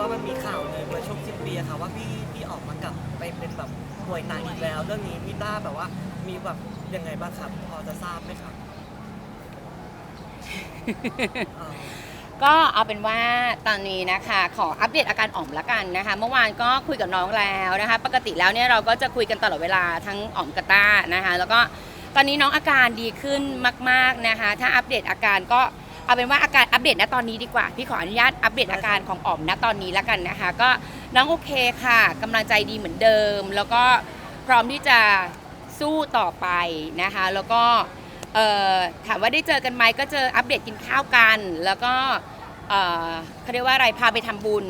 ว่ามันมีข่าวเลยเมื่อช่วงสิ้นปีอะค่ะว่าพี่พี่ออกมากลับไปเป็นแบบป่วยหนักอีกแล้วเรื่องนี้พี่ต้าแบบว่ามีแบบยังไงบ้างครับพอจะทราบไหมครับอ่า ก็เอาเป็นว่าตอนนี้นะคะ ขออัปเดตอาการอ่อมละกันนะคะ เมื่อวานก็คุยกับน้องแล้วนะคะ ปกติแล้วเนี่ยเราก็จะคุยกันตลอดเวลาทั้งอ่อมกับต้านะคะ แล้วก็ตอนนี้น้องอาการดีขึ้นมาก ๆนะคะ ถ้าอัปเดตอาการก็ เอาเป็นว่าอาการอัปเดตณตอนนี้ดีกว่า พี่ขออนุญาตอัปเดตอาการของอ่อมณตอนนี้ละกันนะคะ ก็น้องโอเคค่ะกำลังใจดีเหมือนเดิม แล้วก็พร้อมที่จะสู้ต่อไปนะคะ แล้วก็เอ่อถามว่าได้เจอกันไหมก็เจออัปเดตกินข้าวกัน แล้วก็เอ่อเขาเรียกว่าอะไรพาไปทำบุญ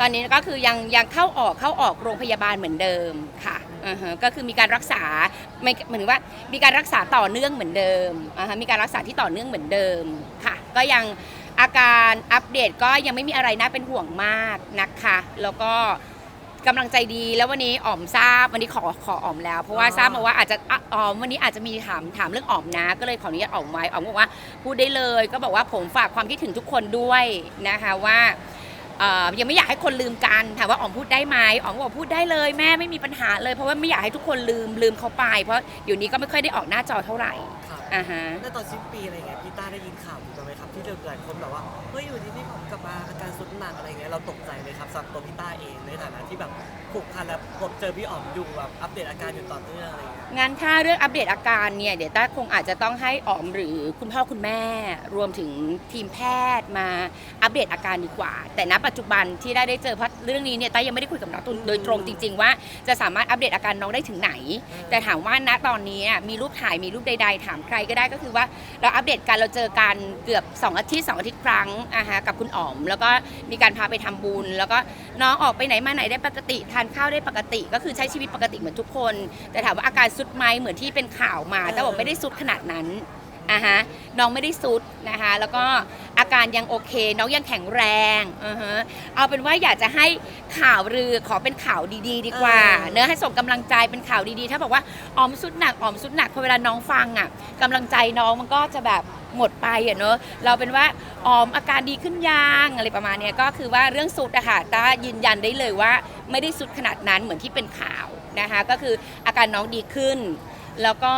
ตอนนี้ก็คือยังยังเข้าออกเข้าออกโรงพยาบาลเหมือนเดิมค่ะ อือฮะก็คือมีการรักษาไม่เหมือนว่ามีการรักษาต่อเนื่องเหมือนเดิมอ่าฮะมีการรักษาที่ต่อเนื่องเหมือนเดิมค่ะ ก็ยังอาการอัปเดตก็ยังไม่มีอะไรน่าเป็นห่วงมากนะคะ แล้วก็กำลังใจดีแล้ววันนี้อ๋อมทราบวันนี้ขอขออ๋อมแล้ว เพราะว่าอ๋อทราบมาว่าอาจจะอะอ๋อมวันนี้อาจจะมีถามถามเรื่องอ๋อมนะ ก็เลยขออนุญาตอ๋อมไว้อ๋อมบอกว่าพูดได้เลย ก็บอกว่าผมฝากความคิดถึงทุกคนด้วยนะคะว่า เอ่อยังไม่อยากให้คนลืมกันถามว่าอ๋อมพูดได้ไหมอ๋อมบอกพูดได้เลยแม่ไม่มีปัญหาเลยเพราะว่าไม่อยากให้ทุกคนลืมลืมเขาไป เพราะเดี๋ยวนี้ก็ไม่ค่อยได้ออกหน้าจอเท่าไหร่ครับอ่าฮะ แล้วตอนสิ้นปีอะไรเงี้ยพี่ต้าได้ยินข่าวอยู่ไหมครับที่หลายๆคนแบบว่าเฮ้ยอยู่ดีพี่ผมกลับมาอาการสุดหนักอะไรเงี้ยเราตกใจไหมครับสำหรับตัวพี่ต้าเองในฐานะที่แบบผูกพันและพบเจอพี่อ๋อมอยู่แบบอัปเดตอาการอยู่ต่อเนื่องอะไรเงี้ยงั้นถ้าเรื่องอัปเดตอาการเนี่ยเดี๋ยวต้าคงอาจจะต้องให้อ๋อมหรือคุณพ่อคุณแม่ รวมถึงทีมแพทย์มาอัปเดตอาการดีกว่า แต่ณปัจจุบันที่ได้ได้เจอเพราะเรื่องนี้เนี่ยต้ายังไม่ได้คุยกับน้องโดยตรงจริง ๆ ว่าจะสามารถอัปเดตอาการน้องได้ถึงไหน แต่ถามว่าณตอนนี้อะมีรูปถ่ายมีรูปใด ๆ ถามใครก็ได้ก็คือว่าเราอัปเดตกันเราเจอกันเกือบ 2 อาทิตย์2อาทิตย์ครั้งอะฮะกับคุณอ๋อมแล้วก็มีการพาไปทำบุญ แล้วก็น้องออกไปไหนมาไหนได้ปกติ ทานข้าวได้ปกติ ก็คือใช้ชีวิตปกติเหมือนทุกคน แต่ถามว่าอาการสุดไหมเหมือนที่เป็นข่าวมา แต่บอกไม่ได้สุดขนาดนั้น อะฮะน้องไม่ได้สุดนะคะ แล้วก็อาการยังโอเค น้องยังแข็งแรงอ่าฮะเอาเป็นว่าอยากจะให้ข่าวลือขอเป็นข่าวดีๆดีกว่าเออเนื้อะให้ส่งกำลังใจเป็นข่าวดีๆ ถ้าบอกว่าออมสุดหนักออมสุดหนักพอเวลาน้องฟังอะกำลังใจน้องมันก็จะแบบหมดไปอะเนอะเราเป็นว่าออมอาการดีขึ้นยังอะไรประมาณเนี้ยก็คือว่าเรื่องสุดอะค่ะต้ายืนยันได้เลยว่าไม่ได้สุดขนาดนั้นเหมือนที่เป็นข่าวนะคะ ก็คืออาการน้องดีขึ้น แล้วก็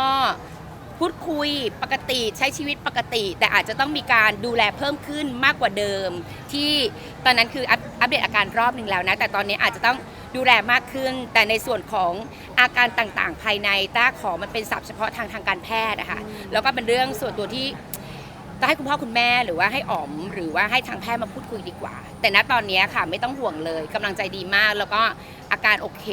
พูดคุยปกติใช้ชีวิตปกติ แต่อาจจะต้องมีการดูแลเพิ่มขึ้นมากกว่าเดิม ที่ตอนนั้นคืออัปเดตอาการรอบหนึ่งแล้วนะ แต่ตอนนี้อาจจะต้องดูแลมากขึ้น แต่ในส่วนของอาการต่างๆ ภายในต้าขอมันเป็นศัพท์เฉพาะทางทางการแพทย์นะคะแล้วก็เป็นเรื่องส่วนตัวที่ต้องให้คุณพ่อคุณแม่หรือว่าให้อ๋อม หรือว่าให้ทางแพทย์มาพูดคุยดีกว่า แต่ณตอนนี้ค่ะไม่ต้องห่วงเลยกำลังใจดีมากแล้วก็อาการโอเค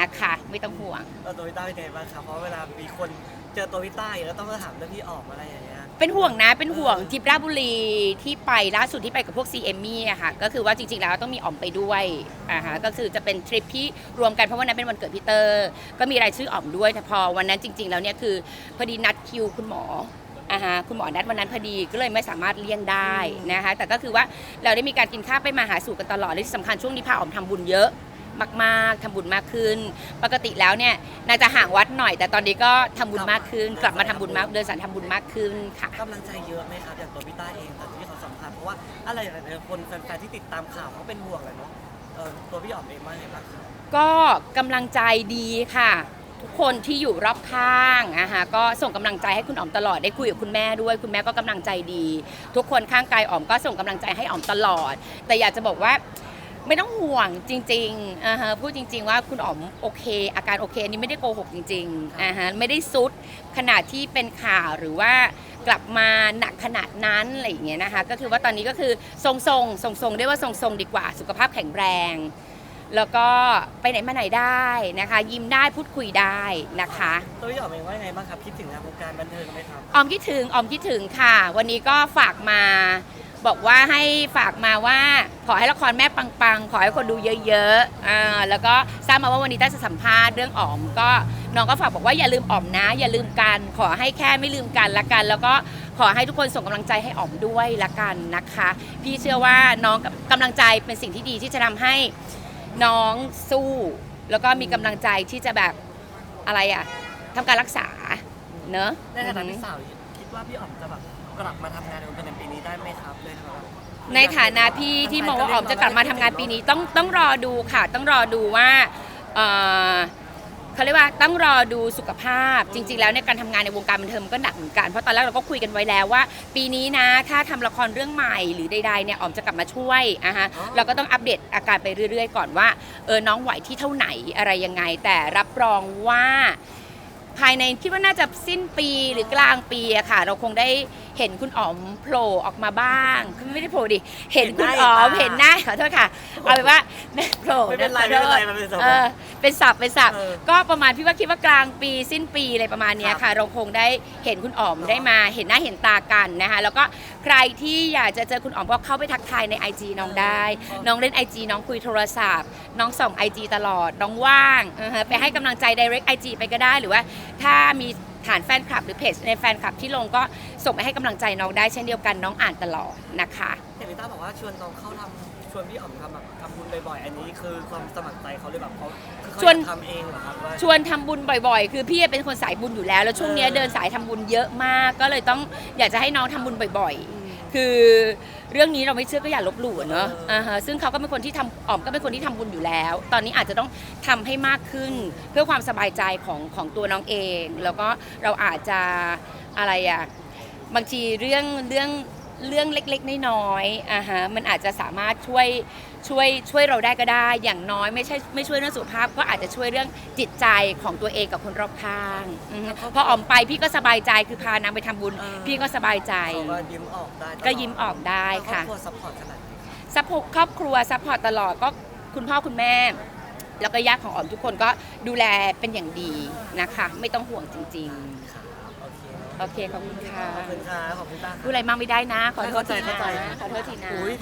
นะคะ ไม่ต้องห่วง เราตัวพี่ต้าเป็นไงบ้างครับเพราะเวลามีคนเจอตัวพี่ต้าอย่างเงี้ยแล้วต้องมาถามเรื่องพี่อ๋อมอะไรอย่างเงี้ย เป็นห่วงนะ เป็นห่วงทริปราชบุรีที่ไปล่าสุดที่ไปกับพวก CM มี่อะค่ะ ก็คือว่าจริงๆ แล้วต้องมีอ๋อมไปด้วยอ่าฮะก็คือจะเป็นทริปที่รวมกันเพราะวันนั้นเป็นวันเกิดพีเตอร์ ก็มีรายชื่ออ๋อมด้วยแต่พอวันนั้นจริง ๆ แล้วเนี่ยคือพอดีนัดคิวคุณหมออ่าฮะคุณหมอนัดวันนั้นพอดีก็เลยไม่สามารถเลี่ยงได้นะคะแต่ก็คือว่าเราได้มีการกินข้าวไปมาหาสู่กันตลอดและที่สำคัญช่วงนี้พาอ๋อมทำบุญเยอะ มากๆทำบุญมากขึ้น ปกติแล้วเนี่ยน่าจะห่างวัดหน่อย แต่ตอนนี้ก็ทำบุญมากขึ้น กลับมาทำบุญมากเดินสายทำบุญมากขึ้นค่ะกำลังใจเยอะไหมครับอย่างตัวพี่ต้าเองตอนที่เขาสัมภาษณ์เพราะว่าอะไรหลายๆคนแฟนๆที่ติดตามข่าวเขาเป็นห่วงเลยเนาะเออตัวพี่อ๋อมเองว่าไงบ้างครับก็กำลังใจดีค่ะทุกคนที่อยู่รอบข้างอะฮะก็ส่งกำลังใจให้คุณอ๋อมตลอดได้คุยกับคุณแม่ด้วย คุณแม่ก็กำลังใจดี ทุกคนข้างกายอ๋อมก็ส่งกำลังใจให้อ๋อมตลอด แต่อยากจะบอกว่า ไม่ต้องห่วงจริงๆอ่าฮะพูดจริง ๆ ว่าคุณอ๋อมโอเค อาการโอเคอันนี้ไม่ได้โกหกจริงๆอ่าฮะไม่ได้ซุดขนาดที่เป็นข่าวหรือว่ากลับมาหนักขนาดนั้นอะไรอย่างเงี้ยนะคะก็คือว่าตอนนี้ก็คือทรงๆทรงๆได้ว่าทรงๆดีกว่าสุขภาพแข็งแรง แล้วก็ไปไหนมาไหนได้นะคะ ยิ้มได้พูดคุยได้นะคะ ตัวพี่อ๋อมเองว่าไงบ้างครับ คิดถึงงานวงการบันเทิงไหมครับ ออมคิดถึงออมคิดถึงค่ะ วันนี้ก็ฝากมา บอกว่าให้ฝากมาว่า ขอให้ละครแม่ปังๆ ขอให้คนดูเยอะๆอ่าแล้วก็ทราบมาว่าวันนี้ต้าจะสัมภาษณ์เรื่องอ๋อม ก็น้องก็ฝากบอกว่าอย่าลืมอ๋อมนะ อย่าลืมกัน ขอให้แค่ไม่ลืมกันละกัน แล้วก็ขอให้ทุกคนส่งกำลังใจให้อ๋อมด้วยละกันนะคะ พี่เชื่อว่าน้องกำลังใจเป็นสิ่งที่ดีที่จะทำให้น้องสู้ แล้วก็มีกำลังใจที่จะแบบอะไรอะทำการรักษาเนอะ ในฐานะพี่สาวคิดว่าพี่อ๋อมจะแบบ กลับมาทำงานในวงการในปีนี้ได้ไหมครับเลยครับในฐานะพี่ที่มองว่าออมจะกลับมาทำงานปีนี้ต้องต้องรอดูค่ะ ต้องรอดูว่าเอ่อเขาเรียกว่าต้องรอดูสุขภาพจริง ๆ แล้วในยการทำงานในวงการบันเทิงมันก็หนักเหมือนกันเพราะตอนแรกเราก็คุยกันไว้แล้วว่า ปีนี้นะถ้าทำละครเรื่องใหม่หรือใดๆเนี่ยออมจะกลับมาช่วยอะฮะเราก็ต้องอัปเดตอาการไปเรื่อย ๆ ก่อนว่าเออน้องไหวที่เท่าไหนอะไรยังไง แต่รับรองว่า ภายในคิดว่าน่าจะสิ้นปีหรือกลางปีอะค่ะ เราคงได้ เห็นคุณอ๋อมโผล่ออกมาบ้างคือไม่ได้โผล่ดิ เห็นคุณอ๋อมเห็นหน้าขอโทษค่ะ เอาเป็นว่าแม่โผล่ไม่เป็นไรขอไม่โทเป็นไรษมันเป็นสมเออเป็นศัพท์เป็นศัพท์เออก็ประมาณพี่ว่าคิดว่ากลางปีสิ้นปีอะไรประมาณเนี้ยครับค่ะ เราคงได้เห็นคุณอ๋อมได้มาเห็นหน้าเห็นตากันนะคะแล้วก็ใครที่อยากจะเจอคุณอ๋อมก็เข้าไปทักทายใน IG น้องได้ น้องเล่น IG น้องคุยโทรศัพท์ น้องส่อง IG ตลอดน้องว่างอือฮะไปให้กำลังใจ direct IG ไปก็ได้หรือว่า ถ้ามี ฐานแฟนคลับหรือเพจในแฟนคลับที่ลงก็ส่งไปให้กำลังใจน้องได้เช่นเดียวกันน้องอ่านตลอดนะคะ เห็นพี่ต้าบอกว่าชวนน้องเข้าทำชวนพี่อ๋อมทำแบบทำบุญบ่อยๆ อันนี้คือความสมัครใจเขาเลยแบบเขาคือเขาชวน อยากทำเองเหรอครับว่า ชวนทำบุญบ่อยๆ คือพี่เป็นคนสายบุญอยู่แล้ว แล้วช่วงเนี้ยเออเดินสายทำบุญเยอะมาก ก็เลยต้องอยากจะให้น้องทำบุญบ่อยๆ คือเรื่องนี้เราไม่เชื่อก็อย่าลบหลู่อะเนอะเอออ่าฮะซึ่งเขาก็เป็นคนที่ทำอ๋อมก็เป็นคนที่ทำบุญอยู่แล้ว ตอนนี้อาจจะต้องทำให้มากขึ้นเพื่อความสบายใจของของตัวน้องเอง แล้วก็เราอาจจะอะไรอะบางทีเรื่องเรื่องเรื่องเล็กๆน้อยๆอ่าฮะมันอาจจะสามารถช่วย ช่วยช่วยเราได้ก็ได้ อย่างน้อยไม่ใช่ไม่ช่วยเรื่องสุขภาพ ก็อาจจะช่วยเรื่องจิตใจของตัวเองกับคนรอบข้างอือฮึพอออมไปพี่ก็สบายใจคือพานางไปทำบุญ เออ พี่ก็สบายใจ เขาก็ยิ้มออกได้ตลอดก็ยิ้มออกได้ค่ะ ครอบครัวซัพพอร์ตขนาดไหนครับซัพพอร์ตครอบครัวซัพพอร์ตตลอดก็คุณพ่อคุณแม่ แล้วก็ญาติของออมทุกคนก็ดูแลเป็นอย่างดีนะคะ ไม่ต้องห่วงจริงครับโอเคๆโอเคขอบคุณค่ะขอบคุณครับขอบคุณต้าพูดอะไรมากไม่ได้นะ ขอโทษทีเข้าใจนะเข้าใจ ขอโทษทีนะ อุ้ย